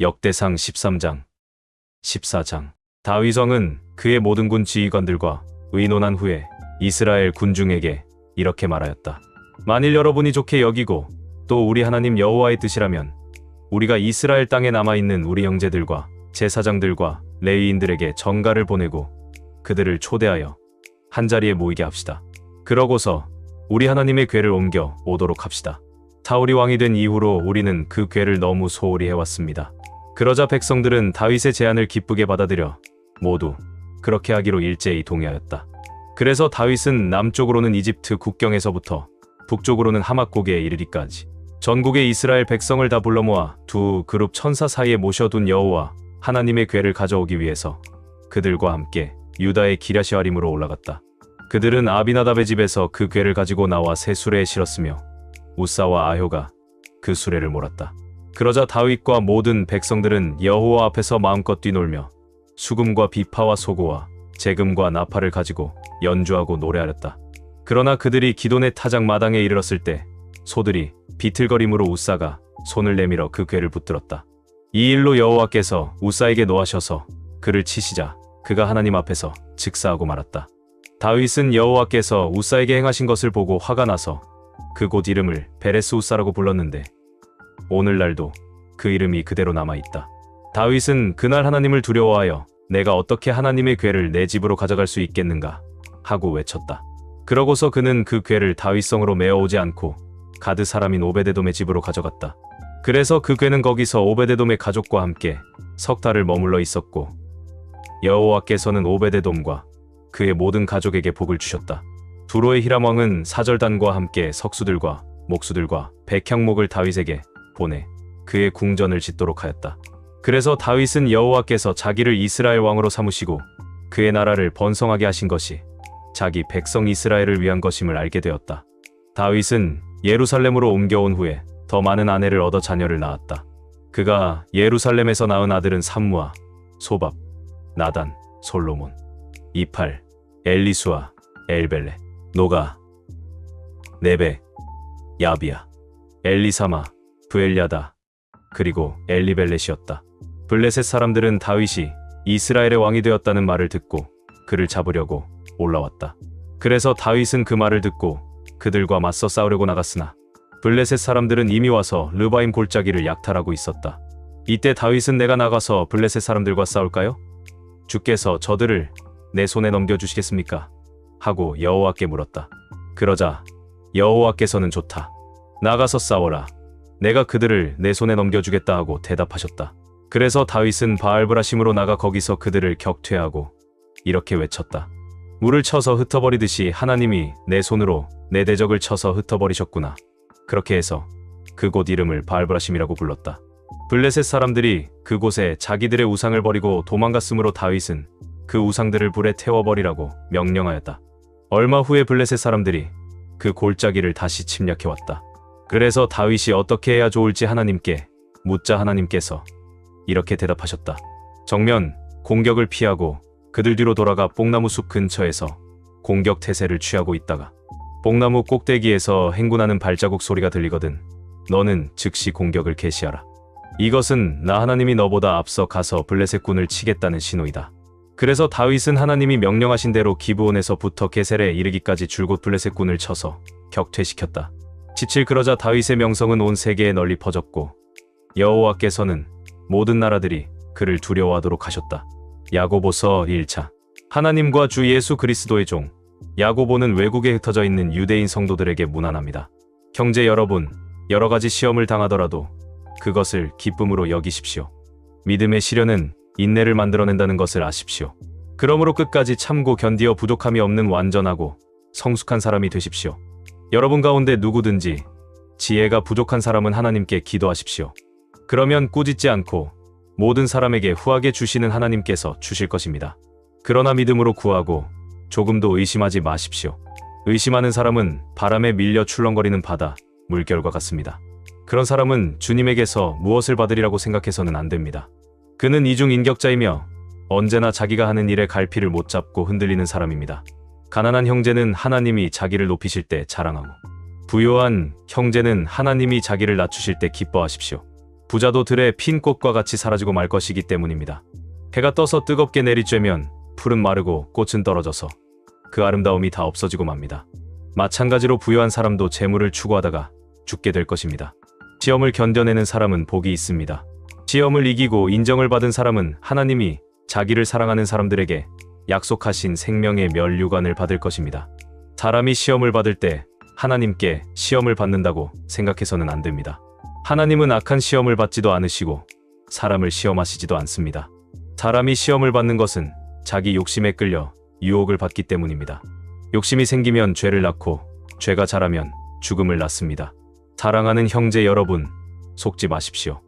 역대상 13장 14장 다위성은 그의 모든 군 지휘관들과 의논한 후에 이스라엘 군중에게 이렇게 말하였다. 만일 여러분이 좋게 여기고 또 우리 하나님 여호와의 뜻이라면 우리가 이스라엘 땅에 남아 있는 우리 형제들과 제사장들과 레위인들에게 전가를 보내고 그들을 초대하여 한 자리에 모이게 합시다. 그러고서 우리 하나님의 궤를 옮겨 오도록 합시다. 사울이 왕이 된 이후로 우리는 그 궤를 너무 소홀히 해왔습니다. 그러자 백성들은 다윗의 제안을 기쁘게 받아들여 모두 그렇게 하기로 일제히 동의하였다. 그래서 다윗은 남쪽으로는 이집트 국경에서부터 북쪽으로는 하막 고개에 이르리까지 전국의 이스라엘 백성을 다 불러 모아 두 그룹 천사 사이에 모셔둔 여호와 하나님의 궤를 가져오기 위해서 그들과 함께 유다의 기랴시아림으로 올라갔다. 그들은 아비나답의 집에서 그 궤를 가지고 나와 새 수레에 실었으며 우사와 아효가 그 수레를 몰았다. 그러자 다윗과 모든 백성들은 여호와 앞에서 마음껏 뛰놀며 수금과 비파와 소고와 재금과 나팔을 가지고 연주하고 노래하였다. 그러나 그들이 기돈의 타작 마당에 이르렀을 때 소들이 비틀거림으로 우사가 손을 내밀어 그 궤를 붙들었다. 이 일로 여호와께서 우사에게 노하셔서 그를 치시자 그가 하나님 앞에서 즉사하고 말았다. 다윗은 여호와께서 우사에게 행하신 것을 보고 화가 나서 그곳 이름을 베레스 우사라고 불렀는데 오늘날도 그 이름이 그대로 남아 있다. 다윗은 그날 하나님을 두려워하여 내가 어떻게 하나님의 궤를 내 집으로 가져갈 수 있겠는가 하고 외쳤다. 그러고서 그는 그 궤를 다윗성으로 메어오지 않고 가드 사람인 오베데돔의 집으로 가져갔다. 그래서 그 궤는 거기서 오베데돔의 가족과 함께 석 달을 머물러 있었고 여호와께서는 오베데돔과 그의 모든 가족에게 복을 주셨다. 두로의 히람 왕은 사절단과 함께 석수들과 목수들과 백향목을 다윗에게 보내 그의 궁전을 짓도록 하였다. 그래서 다윗은 여호와께서 자기를 이스라엘 왕으로 삼으시고 그의 나라를 번성하게 하신 것이 자기 백성 이스라엘을 위한 것임을 알게 되었다. 다윗은 예루살렘으로 옮겨온 후에 더 많은 아내를 얻어 자녀를 낳았다. 그가 예루살렘에서 낳은 아들은 삼무아, 소밥, 나단, 솔로몬, 이팔, 엘리수아, 엘벨레, 노가, 네베, 야비야, 엘리사마, 부엘야다, 그리고 엘리벨렛이었다. 블레셋 사람들은 다윗이 이스라엘의 왕이 되었다는 말을 듣고 그를 잡으려고 올라왔다. 그래서 다윗은 그 말을 듣고 그들과 맞서 싸우려고 나갔으나 블레셋 사람들은 이미 와서 르바임 골짜기를 약탈하고 있었다. 이때 다윗은 내가 나가서 블레셋 사람들과 싸울까요? 주께서 저들을 내 손에 넘겨주시겠습니까? 하고 여호와께 물었다. 그러자 여호와께서는 좋다. 나가서 싸워라. 내가 그들을 내 손에 넘겨주겠다 하고 대답하셨다. 그래서 다윗은 바알브라심으로 나가 거기서 그들을 격퇴하고 이렇게 외쳤다. 물을 쳐서 흩어버리듯이 하나님이 내 손으로 내 대적을 쳐서 흩어버리셨구나. 그렇게 해서 그곳 이름을 바알브라심이라고 불렀다. 블레셋 사람들이 그곳에 자기들의 우상을 버리고 도망갔으므로 다윗은 그 우상들을 불에 태워버리라고 명령하였다. 얼마 후에 블레셋 사람들이 그 골짜기를 다시 침략해왔다. 그래서 다윗이 어떻게 해야 좋을지 하나님께 묻자 하나님께서 이렇게 대답하셨다. 정면 공격을 피하고 그들 뒤로 돌아가 뽕나무 숲 근처에서 공격 태세를 취하고 있다가 뽕나무 꼭대기에서 행군하는 발자국 소리가 들리거든. 너는 즉시 공격을 개시하라. 이것은 나 하나님이 너보다 앞서 가서 블레셋 군을 치겠다는 신호이다. 그래서 다윗은 하나님이 명령하신 대로 기브온에서부터 게셀에 이르기까지 줄곧 블레셋 군을 쳐서 격퇴시켰다. 지칠 그러자 다윗의 명성은 온 세계에 널리 퍼졌고 여호와께서는 모든 나라들이 그를 두려워하도록 하셨다. 야고보서 1차 하나님과 주 예수 그리스도의 종 야고보는 외국에 흩어져 있는 유대인 성도들에게 문안합니다. 형제 여러분, 여러 가지 시험을 당하더라도 그것을 기쁨으로 여기십시오. 믿음의 시련은 인내를 만들어낸다는 것을 아십시오. 그러므로 끝까지 참고 견디어 부족함이 없는 완전하고 성숙한 사람이 되십시오. 여러분 가운데 누구든지 지혜가 부족한 사람은 하나님께 기도하십시오. 그러면 꾸짖지 않고 모든 사람에게 후하게 주시는 하나님께서 주실 것입니다. 그러나 믿음으로 구하고 조금도 의심하지 마십시오. 의심하는 사람은 바람에 밀려 출렁거리는 바다, 물결과 같습니다. 그런 사람은 주님에게서 무엇을 받으리라고 생각해서는 안 됩니다. 그는 이중 인격자이며 언제나 자기가 하는 일에 갈피를 못 잡고 흔들리는 사람입니다. 가난한 형제는 하나님이 자기를 높이실 때 자랑하고 부요한 형제는 하나님이 자기를 낮추실 때 기뻐하십시오. 부자도 들의 핀 꽃과 같이 사라지고 말 것이기 때문입니다. 해가 떠서 뜨겁게 내리쬐면 풀은 마르고 꽃은 떨어져서 그 아름다움이 다 없어지고 맙니다. 마찬가지로 부유한 사람도 재물을 추구하다가 죽게 될 것입니다. 시험을 견뎌내는 사람은 복이 있습니다. 시험을 이기고 인정을 받은 사람은 하나님이 자기를 사랑하는 사람들에게 약속하신 생명의 면류관을 받을 것입니다. 사람이 시험을 받을 때 하나님께 시험을 받는다고 생각해서는 안 됩니다. 하나님은 악한 시험을 받지도 않으시고 사람을 시험하시지도 않습니다. 사람이 시험을 받는 것은 자기 욕심에 끌려 유혹을 받기 때문입니다. 욕심이 생기면 죄를 낳고 죄가 자라면 죽음을 낳습니다. 사랑하는 형제 여러분, 속지 마십시오.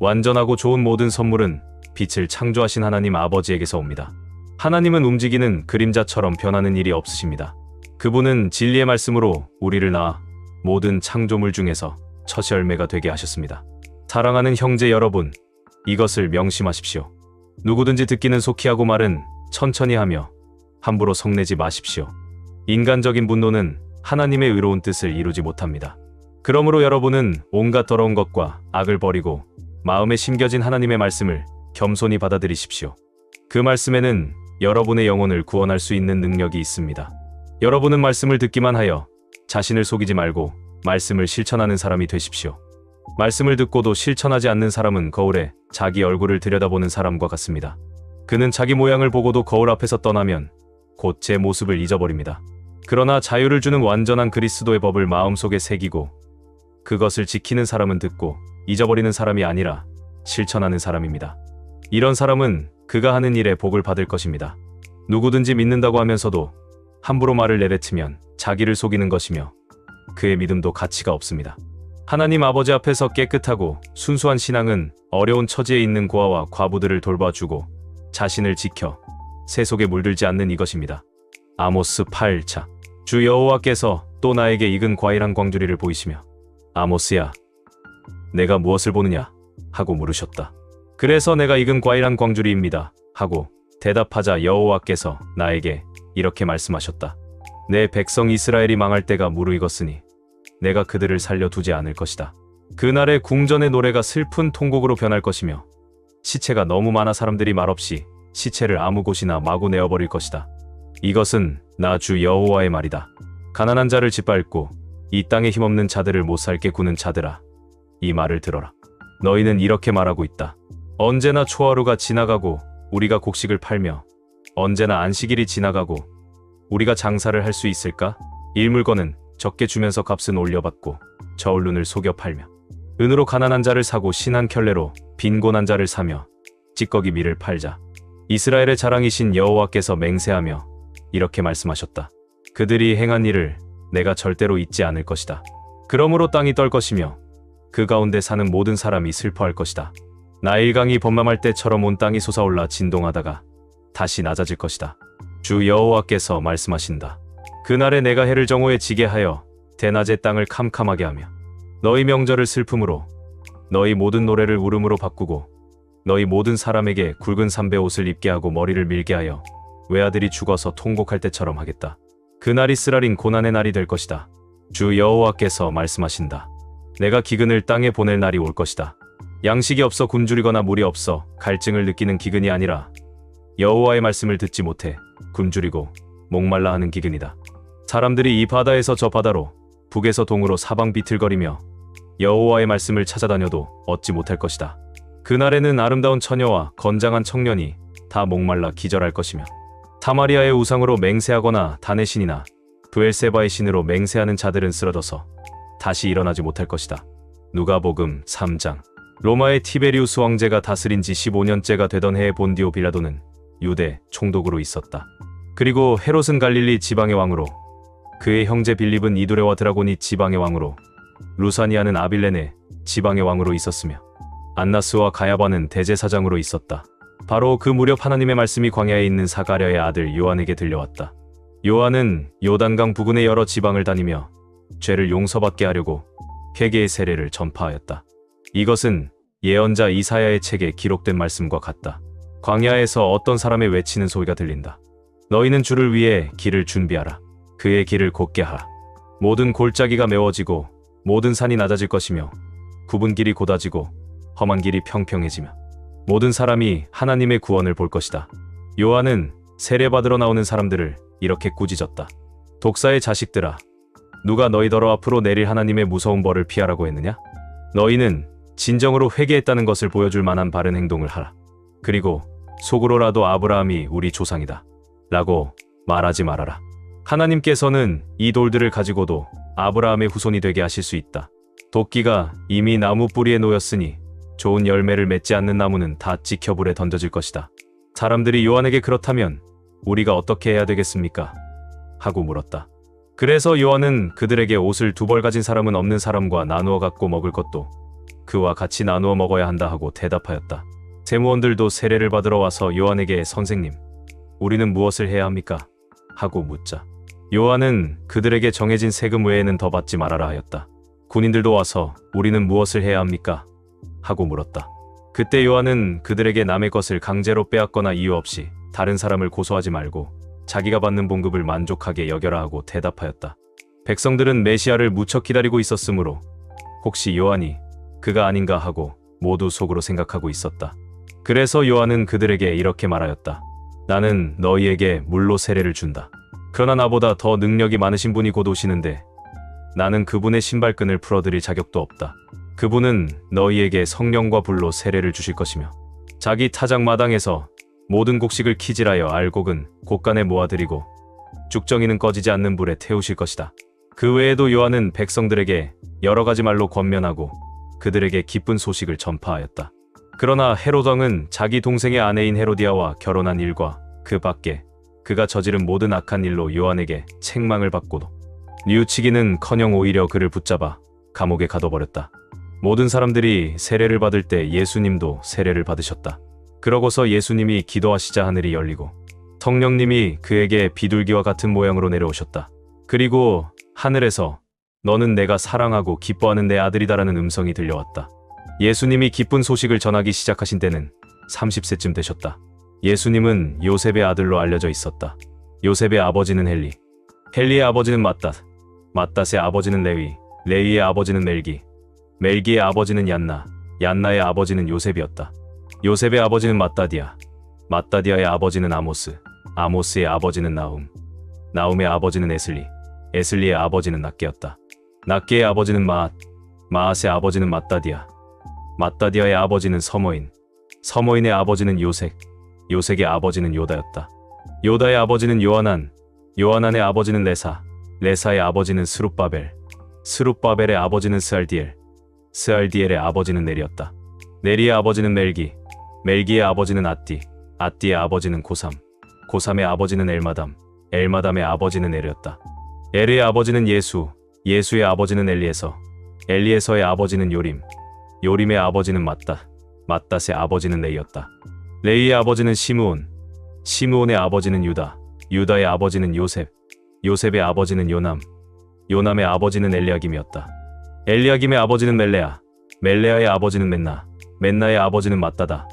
완전하고 좋은 모든 선물은 빛을 창조하신 하나님 아버지에게서 옵니다. 하나님은 움직이는 그림자처럼 변하는 일이 없으십니다. 그분은 진리의 말씀으로 우리를 낳아 모든 창조물 중에서 첫 열매가 되게 하셨습니다. 사랑하는 형제 여러분, 이것을 명심하십시오. 누구든지 듣기는 속히 하고 말은 천천히 하며 함부로 성내지 마십시오. 인간적인 분노는 하나님의 의로운 뜻을 이루지 못합니다. 그러므로 여러분은 온갖 더러운 것과 악을 버리고 마음에 심겨진 하나님의 말씀을 겸손히 받아들이십시오. 그 말씀에는 여러분의 영혼을 구원할 수 있는 능력이 있습니다. 여러분은 말씀을 듣기만 하여 자신을 속이지 말고 말씀을 실천하는 사람이 되십시오. 말씀을 듣고도 실천하지 않는 사람은 거울에 자기 얼굴을 들여다보는 사람과 같습니다. 그는 자기 모양을 보고도 거울 앞에서 떠나면 곧 제 모습을 잊어버립니다. 그러나 자유를 주는 완전한 그리스도의 법을 마음속에 새기고 그것을 지키는 사람은 듣고 잊어버리는 사람이 아니라 실천하는 사람입니다. 이런 사람은 그가 하는 일에 복을 받을 것입니다. 누구든지 믿는다고 하면서도 함부로 말을 내뱉으면 자기를 속이는 것이며 그의 믿음도 가치가 없습니다. 하나님 아버지 앞에서 깨끗하고 순수한 신앙은 어려운 처지에 있는 고아와 과부들을 돌봐주고 자신을 지켜 새 속에 물들지 않는 이것입니다. 아모스 8차 주 여호와께서 또 나에게 익은 과일 한 광주리를 보이시며 아모스야 내가 무엇을 보느냐 하고 물으셨다. 그래서 내가 익은 과일 한 광주리입니다 하고 대답하자 여호와께서 나에게 이렇게 말씀하셨다. 내 백성 이스라엘이 망할 때가 무르익었으니 내가 그들을 살려두지 않을 것이다. 그날의 궁전의 노래가 슬픈 통곡으로 변할 것이며 시체가 너무 많아 사람들이 말없이 시체를 아무 곳이나 마구 내어버릴 것이다. 이것은 나 주 여호와의 말이다. 가난한 자를 짓밟고 이 땅에 힘없는 자들을 못 살게 구는 자들아. 이 말을 들어라. 너희는 이렇게 말하고 있다. 언제나 초하루가 지나가고 우리가 곡식을 팔며 언제나 안식일이 지나가고 우리가 장사를 할 수 있을까? 일물건은 적게 주면서 값은 올려받고 저울눈을 속여 팔며 은으로 가난한 자를 사고 신한 켤레로 빈곤한 자를 사며 찌꺼기 밀을 팔자. 이스라엘의 자랑이신 여호와께서 맹세하며 이렇게 말씀하셨다. 그들이 행한 일을 내가 절대로 잊지 않을 것이다. 그러므로 땅이 떨 것이며 그 가운데 사는 모든 사람이 슬퍼할 것이다. 나일강이 범람할 때처럼 온 땅이 솟아올라 진동하다가 다시 낮아질 것이다. 주 여호와께서 말씀하신다. 그날에 내가 해를 정오에 지게 하여 대낮에 땅을 캄캄하게 하며 너희 명절을 슬픔으로 너희 모든 노래를 울음으로 바꾸고 너희 모든 사람에게 굵은 삼배 옷을 입게 하고 머리를 밀게 하여 외아들이 죽어서 통곡할 때처럼 하겠다. 그날이 쓰라린 고난의 날이 될 것이다. 주 여호와께서 말씀하신다. 내가 기근을 땅에 보낼 날이 올 것이다. 양식이 없어 굶주리거나 물이 없어 갈증을 느끼는 기근이 아니라 여호와의 말씀을 듣지 못해 굶주리고 목말라 하는 기근이다. 사람들이 이 바다에서 저 바다로 북에서 동으로 사방 비틀거리며 여호와의 말씀을 찾아다녀도 얻지 못할 것이다. 그날에는 아름다운 처녀와 건장한 청년이 다 목말라 기절할 것이며 사마리아의 우상으로 맹세하거나 단의 신이나 브엘세바의 신으로 맹세하는 자들은 쓰러져서 다시 일어나지 못할 것이다. 누가복음 3장 로마의 티베리우스 왕제가 다스린 지 15년째가 되던 해에 본디오 빌라도는 유대 총독으로 있었다. 그리고 헤롯은 갈릴리 지방의 왕으로 그의 형제 빌립은 이두레와 드라곤이 지방의 왕으로 루사니아는 아빌레네 지방의 왕으로 있었으며 안나스와 가야바는 대제사장으로 있었다. 바로 그 무렵 하나님의 말씀이 광야에 있는 사가랴의 아들 요한에게 들려왔다. 요한은 요단강 부근의 여러 지방을 다니며 죄를 용서받게 하려고 회개의 세례를 전파하였다. 이것은 예언자 이사야의 책에 기록된 말씀과 같다. 광야에서 어떤 사람의 외치는 소리가 들린다. 너희는 주를 위해 길을 준비하라. 그의 길을 곧게 하라. 모든 골짜기가 메워지고 모든 산이 낮아질 것이며 굽은 길이 곧아지고 험한 길이 평평해지며 모든 사람이 하나님의 구원을 볼 것이다. 요한은 세례받으러 나오는 사람들을 이렇게 꾸짖었다. 독사의 자식들아, 누가 너희더러 앞으로 내릴 하나님의 무서운 벌을 피하라고 했느냐? 너희는 진정으로 회개했다는 것을 보여줄 만한 바른 행동을 하라. 그리고 속으로라도 아브라함이 우리 조상이다. 라고 말하지 말아라. 하나님께서는 이 돌들을 가지고도 아브라함의 후손이 되게 하실 수 있다. 도끼가 이미 나무 뿌리에 놓였으니 좋은 열매를 맺지 않는 나무는 다 찍혀 불에 던져질 것이다. 사람들이 요한에게 그렇다면 우리가 어떻게 해야 되겠습니까? 하고 물었다. 그래서 요한은 그들에게 옷을 두 벌 가진 사람은 없는 사람과 나누어 갖고 먹을 것도 그와 같이 나누어 먹어야 한다 하고 대답하였다. 세무원들도 세례를 받으러 와서 요한에게 선생님, 우리는 무엇을 해야 합니까? 하고 묻자. 요한은 그들에게 정해진 세금 외에는 더 받지 말아라 하였다. 군인들도 와서 우리는 무엇을 해야 합니까? 하고 물었다. 그때 요한은 그들에게 남의 것을 강제로 빼앗거나 이유 없이 다른 사람을 고소하지 말고 자기가 받는 봉급을 만족하게 여겨라 하고 대답하였다. 백성들은 메시아를 무척 기다리고 있었으므로 혹시 요한이 그가 아닌가 하고 모두 속으로 생각하고 있었다. 그래서 요한은 그들에게 이렇게 말하였다. 나는 너희에게 물로 세례를 준다. 그러나 나보다 더 능력이 많으신 분이 곧 오시는데 나는 그분의 신발끈을 풀어드릴 자격도 없다. 그분은 너희에게 성령과 불로 세례를 주실 것이며 자기 타작 마당에서 모든 곡식을 키질하여 알곡은 곡간에 모아드리고 죽정이는 꺼지지 않는 불에 태우실 것이다. 그 외에도 요한은 백성들에게 여러 가지 말로 권면하고 그들에게 기쁜 소식을 전파하였다. 그러나 헤로당은 자기 동생의 아내인 헤로디아와 결혼한 일과 그 밖에 그가 저지른 모든 악한 일로 요한에게 책망을 받고도 뉘우치기는커녕 오히려 그를 붙잡아 감옥에 가둬버렸다. 모든 사람들이 세례를 받을 때 예수님도 세례를 받으셨다. 그러고서 예수님이 기도하시자 하늘이 열리고 성령님이 그에게 비둘기와 같은 모양으로 내려오셨다. 그리고 하늘에서 너는 내가 사랑하고 기뻐하는 내 아들이다라는 음성이 들려왔다. 예수님이 기쁜 소식을 전하기 시작하신 때는 30세쯤 되셨다. 예수님은 요셉의 아들로 알려져 있었다. 요셉의 아버지는 헬리, 헬리의 아버지는 mattat, mattat의 아버지는 레위, 레위의 아버지는 멜기, 멜기의 아버지는 얀나, 얀나의 아버지는 요셉이었다. 요셉의 아버지는 마따디아, 마따디아의 아버지는 아모스, 아모스의 아버지는 나움, 나움의 아버지는 에슬리, 에슬리의 아버지는 낫게였다. 낫게의 아버지는 마앗, 마앗의 아버지는 마따디아, 마따디아의 아버지는 서모인, 서모인의 아버지는 요색, 요색의 아버지는 요다였다. 요다의 아버지는 요하난, 요하난의 아버지는 레사, 레사의 아버지는 스룹바벨, 스룹바벨의 아버지는 스알디엘, 스알디엘의 아버지는 네리였다. 네리의 아버지는 멜기, 멜기의 아버지는 아띠, 아띠의 아버지는 고삼, 고삼의 아버지는 엘마담, 엘마담의 아버지는 에르였다. 에르의 아버지는 예수, 예수의 아버지는 엘리에서, 엘리에서의 아버지는 요림, 요림의 아버지는 맞다, 맞닷의 아버지는 레이였다. 레이의 아버지는 시므온, 시므온의 아버지는 유다, 유다의 아버지는 요셉, 요셉의 아버지는 요남, 요남의 아버지는 엘리야김이었다. 엘리야김의 아버지는 멜레아, 멜레아의 아버지는 맨나, 맨나의 아버지는 맞다다,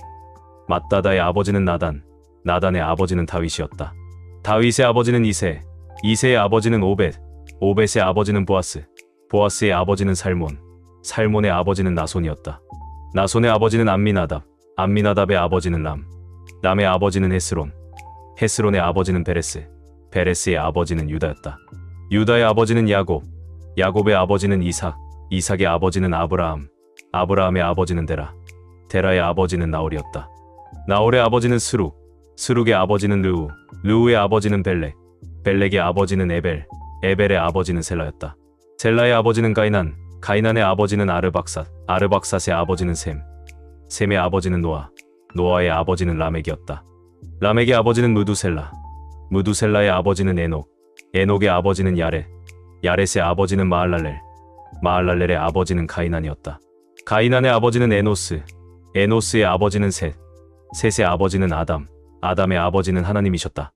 맞다다의 아버지는 나단, 나단의 아버지는 다윗이었다. 다윗의 아버지는 이세, 이세의 아버지는 오벳, 오벳의 아버지는 보아스, 보아스의 아버지는 살몬, 살몬의 아버지는 나손이었다. 나손의 아버지는 암미나답, 암미나답의 아버지는 람, 람의 아버지는 헤스론, 헤스론의 아버지는 베레스, 베레스의 아버지는 유다였다. 유다의 아버지는 야곱, 야곱의 아버지는 이삭, 이삭의 아버지는 아브라함, 아브라함의 아버지는 데라, 데라의 아버지는 나홀이었다. 나홀의 아버지는 스룩, 스룩의 아버지는 르우, 르우의 아버지는 벨렉, 벨렉의 아버지는 에벨, 에벨의 아버지는 셀라였다. 셀라의 아버지는 가이난, 가이난의 아버지는 아르박삿, 아르박삿의 아버지는 셈, 셈의 아버지는 노아, 노아의 아버지는 라멕이었다. 라멕의 아버지는 무두셀라, 무두셀라의 아버지는 에녹, 에녹의 아버지는 야렛, 야렛의 아버지는 마알랄렐, 마알랄렐의 아버지는 가이난이었다. 가이난의 아버지는 에노스, 에노스의 아버지는 셋, 셋의 아버지는 아담, 아담의 아버지는 하나님이셨다.